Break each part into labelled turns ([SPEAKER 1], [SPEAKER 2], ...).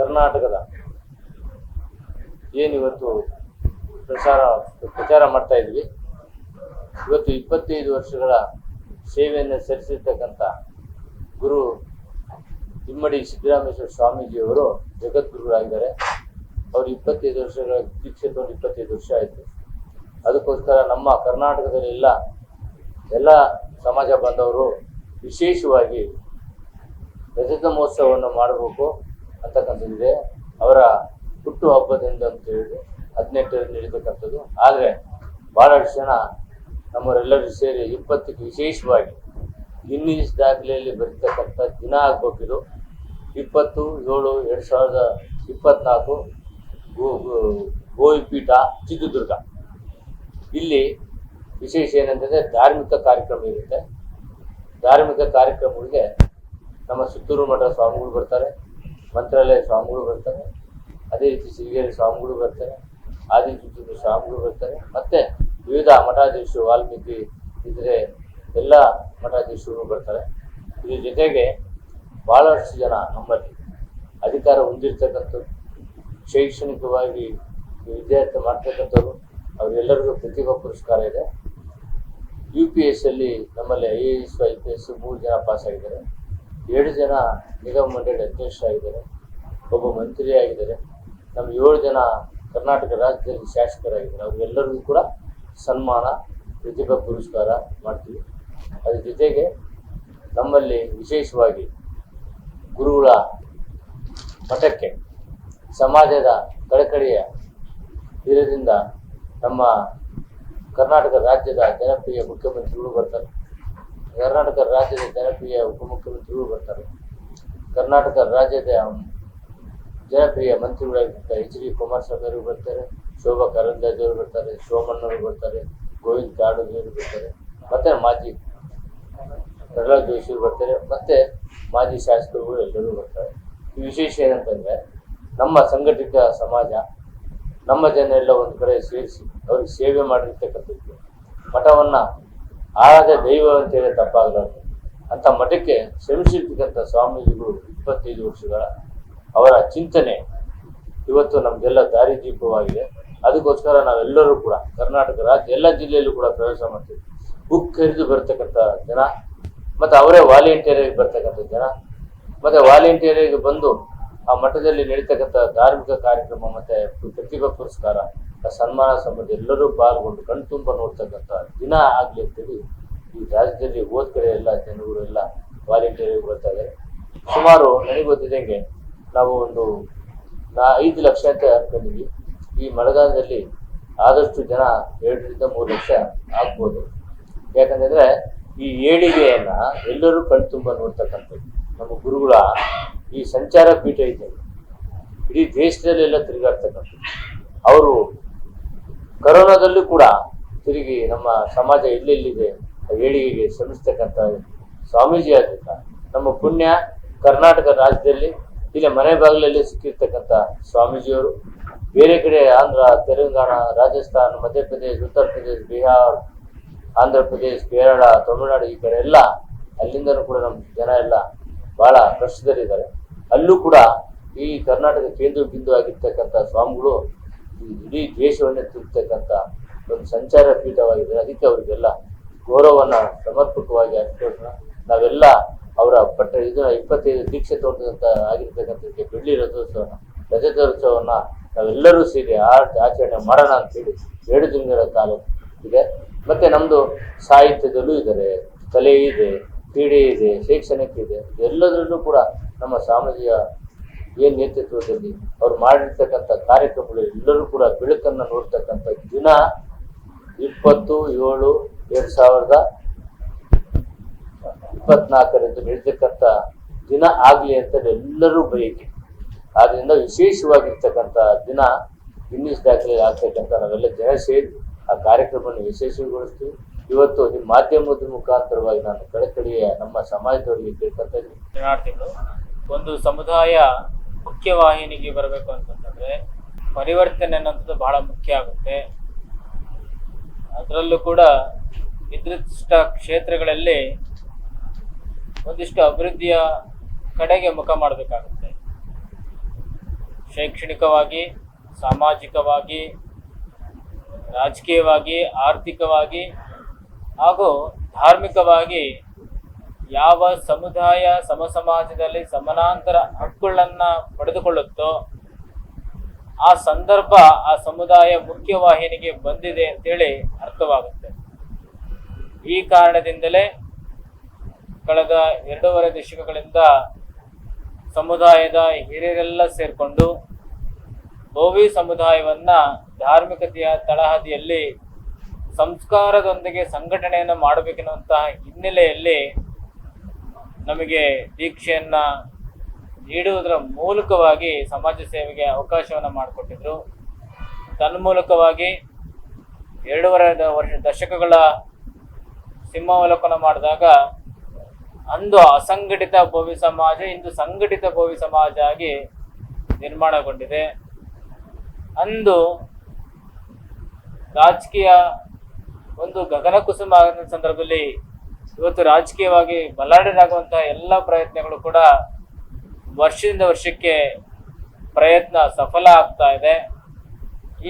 [SPEAKER 1] ಕರ್ನಾಟಕದ ಏನಿವತ್ತು ಪ್ರಸಾರ ಪ್ರಚಾರ ಮಾಡ್ತಾ ಇದ್ವಿ. ಇವತ್ತು ಇಪ್ಪತ್ತೈದು ವರ್ಷಗಳ ಸೇವೆಯನ್ನು ಸಲ್ಲಿಸಿರ್ತಕ್ಕಂಥ ಗುರು ಇಮ್ಮಡಿ ಸಿದ್ದರಾಮೇಶ್ವರ ಸ್ವಾಮೀಜಿಯವರು ಜಗದ್ಗುರುಗಳಾಗಿದ್ದಾರೆ. ಅವರು ಇಪ್ಪತ್ತೈದು ವರ್ಷಗಳ ದೀಕ್ಷೆ ತೊಗೊಂಡು ಇಪ್ಪತ್ತೈದು ವರ್ಷ ಆಯಿತು. ಅದಕ್ಕೋಸ್ಕರ ನಮ್ಮ ಕರ್ನಾಟಕದಲ್ಲಿ ಎಲ್ಲ ಎಲ್ಲ ಸಮಾಜ ಬಾಂಧವರು ವಿಶೇಷವಾಗಿ ರಜತ ಮಹೋತ್ಸವವನ್ನು ಮಾಡಬೇಕು. ಅಂತಕ್ಕಂಥದ್ದಿದೆ ಅವರ ಹುಟ್ಟು ಹಬ್ಬದಿಂದ ಅಂತ ಹೇಳಿ ಹದಿನೆಂಟರಲ್ಲಿ ನಡೀತಕ್ಕಂಥದ್ದು. ಆದರೆ ಭಾಳಷ್ಟು ಜನ ನಮ್ಮವರೆಲ್ಲರೂ ಸೇರಿ ಇಪ್ಪತ್ತಕ್ಕೆ ವಿಶೇಷವಾಗಿ ಗಿನ್ನಿಸ್ ದಾಖಲೆಯಲ್ಲಿ ಬರೀತಕ್ಕಂಥ ದಿನ ಆಗ್ಬೇಕಿದು. ಇಪ್ಪತ್ತು, ಏಳು, ಎರಡು ಸಾವಿರದ ಇಪ್ಪತ್ನಾಲ್ಕು ಗೋವಿಪೀಠ ಚಿತ್ರದುರ್ಗ. ಇಲ್ಲಿ ವಿಶೇಷ ಏನಂತಂದರೆ ಧಾರ್ಮಿಕ ಕಾರ್ಯಕ್ರಮ ಇರುತ್ತೆ. ಧಾರ್ಮಿಕ ಕಾರ್ಯಕ್ರಮಗಳಿಗೆ ನಮ್ಮ ಸುತ್ತೂರು ಮಠ ಸ್ವಾಮಿಗಳು ಬರ್ತಾರೆ. ಮಂತ್ರಾಲಯ ಸ್ವಾಮಿಗಳು ಬರ್ತಾರೆ. ಅದೇ ರೀತಿ ಸಿರಿಗೆರೆ ಸ್ವಾಮಿಗಳು ಬರ್ತಾರೆ. ಆದಿಚುಂಚನ ಸ್ವಾಮಿಗಳು ಬರ್ತಾರೆ. ಮತ್ತೆ ವಿವಿಧ ಮಠಾಧೀಶರು, ವಾಲ್ಮೀಕಿ ಇದ್ರೆ ಎಲ್ಲ ಮಠಾಧೀಶರು ಬರ್ತಾರೆ. ಇದ್ರ ಜೊತೆಗೆ ಭಾಳಷ್ಟು ಜನ ನಮ್ಮಲ್ಲಿ ಅಧಿಕಾರ ಹೊಂದಿರ್ತಕ್ಕಂಥವ್ರು, ಶೈಕ್ಷಣಿಕವಾಗಿ ವಿದ್ಯಾರ್ಥಿ ಮಾಡ್ತಕ್ಕಂಥವ್ರು, ಅವರೆಲ್ಲರಿಗೂ ಪ್ರತಿಭಾ ಪುರಸ್ಕಾರ ಇದೆ. ಯು ಪಿ ಎಸ್ ಅಲ್ಲಿ ನಮ್ಮಲ್ಲಿ I A S I P S ಮೂರು ಜನ ಪಾಸ್ ಆಗಿದ್ದಾರೆ ಏಳು ಜನ ನಿಗಮ ಮಂಡಳಿ ಅಧ್ಯಕ್ಷರಾಗಿದ್ದಾರೆ ಒಬ್ಬ ಮಂತ್ರಿ ಆಗಿದ್ದಾರೆ. ನಮ್ಮ ಏಳು ಜನ ಕರ್ನಾಟಕ ರಾಜ್ಯದಲ್ಲಿ ಶಾಸಕರಾಗಿದ್ದಾರೆ. ಅವರೆಲ್ಲರಿಗೂ ಕೂಡ ಸನ್ಮಾನ, ಪ್ರತಿಭಾ ಪುರಸ್ಕಾರ ಮಾಡ್ತೀವಿ. ಅದ್ರ ಜೊತೆಗೆ ನಮ್ಮಲ್ಲಿ ವಿಶೇಷವಾಗಿ ಗುರುಗಳ ಮಠಕ್ಕೆ, ಸಮಾಜದ ಕಳಕಳಿಯ ಇದರಿಂದ ನಮ್ಮ ಕರ್ನಾಟಕ ರಾಜ್ಯದ ಜನಪ್ರಿಯ ಮುಖ್ಯಮಂತ್ರಿಗಳು ಬರ್ತಾರೆ. ಕರ್ನಾಟಕ ರಾಜ್ಯದ ಜನಪ್ರಿಯ ಉಪಮುಖ್ಯಮಂತ್ರಿಗಳು ಬರ್ತಾರೆ. ಕರ್ನಾಟಕ ರಾಜ್ಯದ ಜನಪ್ರಿಯ ಮಂತ್ರಿಗಳಾಗಿದ್ದ ಎಚ್ ಡಿ ಕುಮಾರಸ್ವಾಮಿ ಅವರು ಬರ್ತಾರೆ, ಶೋಭಾ ಕರಂದ್ಲಾಜೆ ಅವರು ಬರ್ತಾರೆ ಸೋಮಣ್ಣವರು ಬರ್ತಾರೆ, ಗೋವಿಂದ ಅವರು ಬರ್ತಾರೆ, ಮತ್ತೆ ಮಾಜಿ ಪ್ರಹ್ಲಾದ್ ಜೋಶಿ ಬರ್ತಾರೆ, ಮತ್ತೆ ಮಾಜಿ ಶಾಸಕರುಗಳು ಎಲ್ಲರೂ ಬರ್ತಾರೆ. ಈ ವಿಶೇಷ ಏನಂತಂದ್ರೆ, ನಮ್ಮ ಸಂಘಟಿತ ಸಮಾಜ, ನಮ್ಮ ಜನ ಎಲ್ಲ ಒಂದು ಕಡೆ ಸೇರಿಸಿ, ಅವ್ರಿಗೆ ಸೇವೆ ಮಾಡಿರ್ತಕ್ಕಂಥದ್ದು ಮಠವನ್ನ ಆರಾಧ ದೈವ ಅಂತೇಳಿ ತಪ್ಪಾಗಲಾರ್ದು ಅಂತ ಮಠಕ್ಕೆ ಶ್ರಮಿಸಿರ್ತಕ್ಕಂಥ ಸ್ವಾಮೀಜಿಗಳು ಇಪ್ಪತ್ತೈದು ವರ್ಷಗಳ ಅವರ ಚಿಂತನೆ ಇವತ್ತು ನಮಗೆಲ್ಲ ದಾರಿ ದೀಪವಾಗಿದೆ. ಅದಕ್ಕೋಸ್ಕರ ನಾವೆಲ್ಲರೂ ಕೂಡ ಕರ್ನಾಟಕ ರಾಜ್ಯ ಎಲ್ಲ ಜಿಲ್ಲೆಯಲ್ಲೂ ಕೂಡ ಪ್ರವೇಶ ಮಾಡ್ತೀವಿ. ಬುಕ್ ಹಿಡಿದು ಬರ್ತಕ್ಕಂಥ ಜನ, ಮತ್ತು ಅವರೇ ವಾಲಂಟಿಯರಿಗೆ ಬರ್ತಕ್ಕಂಥ ಜನ, ಮತ್ತು ವಾಲಂಟಿಯರಿಗೆ ಬಂದು ಆ ಮಠದಲ್ಲಿ ನಡೀತಕ್ಕಂಥ ಧಾರ್ಮಿಕ ಕಾರ್ಯಕ್ರಮ, ಮತ್ತು ಪ್ರತಿಭಾ ಪುರಸ್ಕಾರ ಸನ್ಮಾನ ಸಂಬಂಧ ಎಲ್ಲರೂ ಪಾಲ್ಗೊಂಡು ಕಣ್ತುಂಬ ನೋಡ್ತಕ್ಕಂಥ ದಿನ ಆಗ್ಲಿ ಅಂತೇಳಿ ಈ ರಾಜ್ಯದಲ್ಲಿ ಹೋದ ಕಡೆ ಎಲ್ಲ ಜನಗಳು ಎಲ್ಲ ವಾಲಂಟಿಯರ್ ಬರ್ತಾ ಸುಮಾರು ನನಗೆ ಗೊತ್ತಿದ್ದಂಗೆ ನಾವು ಒಂದು ನಾ ಐದು ಲಕ್ಷ ಅಂತ ಅನ್ಕೊಂಡಿದ್ವಿ. ಈ ಮಳೆಗಾಲದಲ್ಲಿ ಆದಷ್ಟು ಜನ ಎರಡರಿಂದ ಮೂರು ಲಕ್ಷ ಆಗ್ಬೋದು. ಯಾಕಂತಂದ್ರೆ ಈ ಏಳಿಗೆಯನ್ನ ಎಲ್ಲರೂ ಕಣ್ತುಂಬ ನೋಡ್ತಕ್ಕಂಥದ್ದು. ನಮ್ಮ ಗುರುಗಳ ಈ ಸಂಚಾರ ಪೀಠ ಇದೆ ಇಡೀ ದೇಶದಲ್ಲೆಲ್ಲ ತಿರುಗಾಡ್ತಕ್ಕಂಥದ್ದು. ಅವರು ಕರೋನಾದಲ್ಲೂ ಕೂಡ ತಿರುಗಿ ನಮ್ಮ ಸಮಾಜ ಎಲ್ಲೆಲ್ಲಿದೆ ಏಳಿಗೆಗೆ ಶ್ರಮಿಸ್ತಕ್ಕಂಥ ಸ್ವಾಮೀಜಿ ಆದಂತ ನಮ್ಮ ಪುಣ್ಯ ಕರ್ನಾಟಕ ರಾಜ್ಯದಲ್ಲಿ, ಇಲ್ಲಿ ಮನೆ ಬಾಗಿಲಲ್ಲಿ ಸಿಕ್ಕಿರ್ತಕ್ಕಂಥ ಸ್ವಾಮೀಜಿಯವರು, ಬೇರೆ ಕಡೆ ಆಂಧ್ರ, ತೆಲಂಗಾಣ, ರಾಜಸ್ಥಾನ, ಮಧ್ಯಪ್ರದೇಶ, ಉತ್ತರ ಪ್ರದೇಶ, ಬಿಹಾರ್, ಆಂಧ್ರ ಪ್ರದೇಶ, ಕೇರಳ, ತಮಿಳುನಾಡು ಈ ಕಡೆ ಎಲ್ಲ ಅಲ್ಲಿಂದನೂ ಕೂಡ ನಮ್ಮ ಜನ ಎಲ್ಲ ಬಹಳ ಕಷ್ಟದಲ್ಲಿದ್ದಾರೆ. ಅಲ್ಲೂ ಕೂಡ ಈ ಕರ್ನಾಟಕ ಕೇಂದ್ರ ಬಿಂದು ಆಗಿರ್ತಕ್ಕಂಥ ಸ್ವಾಮಿಗಳು ಇಡೀ ದ್ವೇಷವನ್ನೇ ತಿರುಗ್ತಕ್ಕಂಥ ಒಂದು ಸಂಚಾರ ಪೀಠವಾಗಿದೆ ಅದಕ್ಕೆ ಅವರಿಗೆಲ್ಲ ಗೌರವವನ್ನು ಸಮರ್ಪಕವಾಗಿ ಅರ್ಪಿಸೋಣ ನಾವೆಲ್ಲ ಅವರ ಪಟ್ಟ ಇದು ಇಪ್ಪತ್ತೈದು ದೀಕ್ಷೆ ತೋಟದಂತ ಆಗಿರ್ತಕ್ಕಂಥದ್ದಕ್ಕೆ ಬೆಳ್ಳಿ ರಥೋತ್ಸವನ ರಜತೋತ್ಸವನ್ನ ನಾವೆಲ್ಲರೂ ಸೇರಿ ಆ- ಆಚರಣೆ ಮಾಡೋಣ ಅಂತೇಳಿ ಎರಡು ದಿನಗಳ ಕಾಲ ಇದೆ. ಮತ್ತೆ ನಮ್ಮದು ಸಾಹಿತ್ಯದಲ್ಲೂ ಇದ್ದಾರೆ. ಕಲೆ ಇದೆ, ಕ್ರೀಡೆ ಇದೆ, ಶೈಕ್ಷಣಿಕ ಇದೆ. ಎಲ್ಲದರಲ್ಲೂ ಕೂಡ ನಮ್ಮ ಸಾಮಾಜಿಕ ಏನ್ ನೇತೃತ್ವದಲ್ಲಿ ಅವ್ರು ಮಾಡಿರ್ತಕ್ಕಂಥ ಕಾರ್ಯಕ್ರಮಗಳು ಎಲ್ಲರೂ ಕೂಡ ಬೆಳಕನ್ನು ನೋಡ್ತಕ್ಕಂಥ ದಿನ ಇಪ್ಪತ್ತು, ಏಳು, ಎರಡು ಸಾವಿರದ ಇಪ್ಪತ್ನಾಲ್ಕರಂದು ನಡೀತಕ್ಕಂಥ ದಿನ ಆಗಲಿ ಅಂತ ಎಲ್ಲರೂ ಬಯಕೆ ಆದ್ರಿಂದ ವಿಶೇಷವಾಗಿರ್ತಕ್ಕಂಥ ದಿನ ಗಿನ್ನಿಸ್ ದಾಖಲೆ ಆಗ್ತಕ್ಕಂಥ ನಾವೆಲ್ಲ ಜನ ಸೇರಿ ಆ ಕಾರ್ಯಕ್ರಮವನ್ನು ವಿಶೇಷಗೊಳಿಸ್ತೀವಿ ಇವತ್ತು ನಿಮ್ಮ ಮಾಧ್ಯಮದ ಮುಖಾಂತರವಾಗಿ ನಾನು ಕಳಕಳಿಯ ನಮ್ಮ ಸಮಾಜದವರಿಗೆ ಕೇಳ್ಕೊತಾ ಇದ್ದೀನಿ.
[SPEAKER 2] ಒಂದು ಸಮುದಾಯ ಮುಖ್ಯವಾಹಿನಿಗೆ ಬರಬೇಕು ಅಂತಂದರೆ ಪರಿವರ್ತನೆ ಅನ್ನೋಂಥದ್ದು ಬಹಳ ಮುಖ್ಯ ಆಗುತ್ತೆ. ಅದರಲ್ಲೂ ಕೂಡ ನಿರ್ದಿಷ್ಟ ಕ್ಷೇತ್ರಗಳಲ್ಲಿ ಒಂದಿಷ್ಟು ಅಭಿವೃದ್ಧಿಯ ಕಡೆಗೆ ಮುಖ ಮಾಡಬೇಕಾಗುತ್ತೆ. ಶೈಕ್ಷಣಿಕವಾಗಿ, ಸಾಮಾಜಿಕವಾಗಿ, ರಾಜಕೀಯವಾಗಿ, ಆರ್ಥಿಕವಾಗಿ ಹಾಗೂ ಧಾರ್ಮಿಕವಾಗಿ ಯಾವ ಸಮುದಾಯ ಸಮ ಸಮಾಜದಲ್ಲಿ ಸಮಾನಾಂತರ ಹಕ್ಕುಗಳನ್ನ ಪಡೆದುಕೊಳ್ಳುತ್ತೋ ಆ ಸಂದರ್ಭ ಆ ಸಮುದಾಯ ಮುಖ್ಯವಾಹಿನಿಗೆ ಬಂದಿದೆ ಅಂತೇಳಿ ಅರ್ಥವಾಗುತ್ತೆ. ಈ ಕಾರಣದಿಂದಲೇ ಕಳೆದ ಎರಡೂವರೆ ದಶಕಗಳಿಂದ ಸಮುದಾಯದ ಹಿರಿಯರೆಲ್ಲ ಸೇರಿಕೊಂಡು ಬೋವಿ ಸಮುದಾಯವನ್ನ ಧಾರ್ಮಿಕತೆಯ ತಳಹದಿಯಲ್ಲಿ ಸಂಸ್ಕಾರದೊಂದಿಗೆ ಸಂಘಟನೆಯನ್ನು ಮಾಡಬೇಕೆನ್ನುವಂತಹ ಹಿನ್ನೆಲೆಯಲ್ಲಿ ನಮಗೆ ದೀಕ್ಷೆಯನ್ನ ನೀಡುವುದರ ಮೂಲಕವಾಗಿ ಸಮಾಜ ಸೇವೆಗೆ ಅವಕಾಶವನ್ನು ಮಾಡಿಕೊಟ್ಟಿದ್ರು. ತನ್ಮೂಲಕವಾಗಿ ಎರಡೂವರೆ ವರ್ಷ ದಶಕಗಳ ಸಿಂಹಾವಲೋಕನ ಮಾಡಿದಾಗ ಅಂದು ಅಸಂಘಟಿತ ಭೋವಿ ಸಮಾಜ, ಇಂದು ಸಂಘಟಿತ ಭೋವಿ ಸಮಾಜ ಆಗಿ ನಿರ್ಮಾಣಗೊಂಡಿದೆ. ಅಂದು ರಾಜಕೀಯ ಒಂದು ಗಗನ ಕುಸುಮ ಆದ ಸಂದರ್ಭದಲ್ಲಿ ಇವತ್ತು ರಾಜಕೀಯವಾಗಿ ಬಲಾಢ್ಯರಾಗುವಂತಹ ಎಲ್ಲ ಪ್ರಯತ್ನಗಳು ಕೂಡ ವರ್ಷದಿಂದ ವರ್ಷಕ್ಕೆ ಪ್ರಯತ್ನ ಸಫಲ ಆಗ್ತಾ ಇದೆ.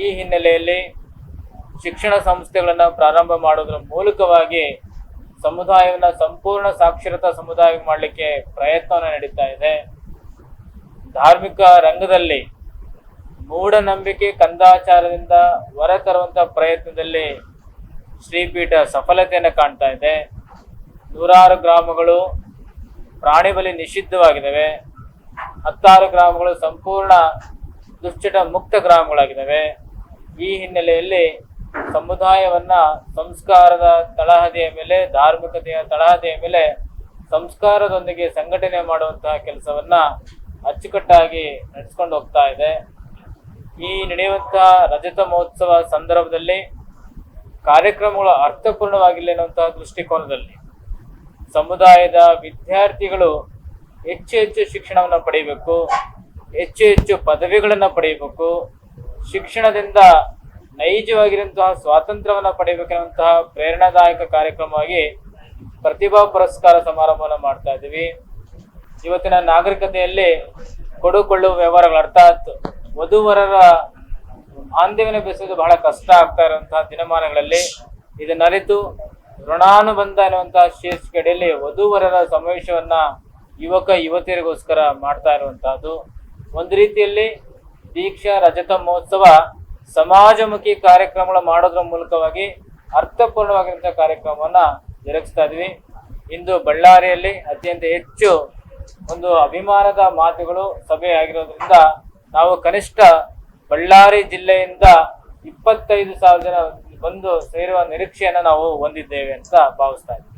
[SPEAKER 2] ಈ ಹಿನ್ನೆಲೆಯಲ್ಲಿ ಶಿಕ್ಷಣ ಸಂಸ್ಥೆಗಳನ್ನು ಪ್ರಾರಂಭ ಮಾಡೋದ್ರ ಮೂಲಕವಾಗಿ ಸಮುದಾಯವನ್ನು ಸಂಪೂರ್ಣ ಸಾಕ್ಷರತಾ ಸಮುದಾಯ ಮಾಡಲಿಕ್ಕೆ ಪ್ರಯತ್ನವನ್ನು ನಡೀತಾ ಇದೆ. ಧಾರ್ಮಿಕ ರಂಗದಲ್ಲಿ ಮೂಢನಂಬಿಕೆ, ಕಂದಾಚಾರದಿಂದ ಹೊರತರುವಂಥ ಪ್ರಯತ್ನದಲ್ಲಿ ಶ್ರೀಪೀಠ ಸಫಲತೆಯನ್ನು ಕಾಣ್ತಾ ಇದೆ. ನೂರಾರು ಗ್ರಾಮಗಳು ಪ್ರಾಣಿ ಬಲಿ ನಿಷಿದ್ಧವಾಗಿದ್ದಾವೆ. ಹತ್ತಾರು ಗ್ರಾಮಗಳು ಸಂಪೂರ್ಣ ದುಶ್ಚಟ ಮುಕ್ತ ಗ್ರಾಮಗಳಾಗಿದ್ದಾವೆ. ಈ ಹಿನ್ನೆಲೆಯಲ್ಲಿ ಸಮುದಾಯವನ್ನ ಸಂಸ್ಕಾರದ ತಳಹದಿಯ ಮೇಲೆ, ಧಾರ್ಮಿಕತೆಯ ತಳಹದಿಯ ಮೇಲೆ ಸಂಸ್ಕಾರದೊಂದಿಗೆ ಸಂಘಟನೆ ಮಾಡುವಂತಹ ಕೆಲಸವನ್ನ ಅಚ್ಚುಕಟ್ಟಾಗಿ ನಡೆಸ್ಕೊಂಡು ಹೋಗ್ತಾ ಇದೆ. ಈ ನಡೆಯುವಂತಹ ರಜತ ಮಹೋತ್ಸವ ಸಂದರ್ಭದಲ್ಲಿ ಕಾರ್ಯಕ್ರಮಗಳು ಅರ್ಥಪೂರ್ಣವಾಗಿಲ್ಲ ಎನ್ನುವಂತಹ ದೃಷ್ಟಿಕೋನದಲ್ಲಿ ಸಮುದಾಯದ ವಿದ್ಯಾರ್ಥಿಗಳು ಹೆಚ್ಚು ಹೆಚ್ಚು ಶಿಕ್ಷಣವನ್ನು ಪಡೆಯಬೇಕು, ಹೆಚ್ಚು ಹೆಚ್ಚು ಪದವಿಗಳನ್ನು ಪಡೆಯಬೇಕು, ಶಿಕ್ಷಣದಿಂದ ನೈಜವಾಗಿರುವಂತಹ ಸ್ವಾತಂತ್ರ್ಯವನ್ನು ಪಡೆಯಬೇಕೆನ್ನುವಂತಹ ಪ್ರೇರಣಾದಾಯಕ ಕಾರ್ಯಕ್ರಮವಾಗಿ ಪ್ರತಿಭಾ ಪುರಸ್ಕಾರ ಸಮಾರಂಭವನ್ನು ಮಾಡ್ತಾ ಇದ್ದೀವಿ. ಇವತ್ತಿನ ನಾಗರಿಕತೆಯಲ್ಲಿ ಕೊಡುಕೊಳ್ಳುವ ವ್ಯವಹಾರಗಳು ಅರ್ಥಾತ್ ವಧುವರರ ಬಾಂಧವ್ಯನ ಬೆಸೋದು ಬಹಳ ಕಷ್ಟ ಆಗ್ತಾ ಇರುವಂತಹ ದಿನಮಾನಗಳಲ್ಲಿ ಇದನ್ನ ಅರಿತು ಋಣಾನುಬಂಧ ಅನ್ನುವಂತಹ ಶೀರ್ಷಿಕೆಯಲ್ಲಿ ವಧುವರರ ಸಮಾವೇಶವನ್ನ ಯುವಕ ಯುವತಿಯರಿಗೋಸ್ಕರ ಮಾಡ್ತಾ ಇರುವಂತಹದ್ದು. ಒಂದು ರೀತಿಯಲ್ಲಿ ದೀಕ್ಷಾ ರಜತ ಮಹೋತ್ಸವ ಸಮಾಜಮುಖಿ ಕಾರ್ಯಕ್ರಮಗಳು ಮಾಡೋದ್ರ ಮೂಲಕವಾಗಿ ಅರ್ಥಪೂರ್ಣವಾಗಿರುವಂತಹ ಕಾರ್ಯಕ್ರಮವನ್ನ ಜರುಗಿಸ್ತಾ ಇದ್ವಿ. ಇಂದು ಬಳ್ಳಾರಿಯಲ್ಲಿ ಅತ್ಯಂತ ಹೆಚ್ಚು ಒಂದು ಅಭಿಮಾನದ ಮಾತುಗಳು ಸಭೆ ಆಗಿರೋದ್ರಿಂದ ನಾವು ಕನಿಷ್ಠ ಬಳ್ಳಾರಿ ಜಿಲ್ಲೆಯಿಂದ ಇಪ್ಪತ್ತೈದು ಸಾವಿರ ಜನ ಬಂದು ಸೇರುವ ನಿರೀಕ್ಷೆಯನ್ನು ನಾವು ಹೊಂದಿದ್ದೇವೆ ಅಂತ ಭಾವಿಸ್ತಾ ಇದ್ದೀವಿ.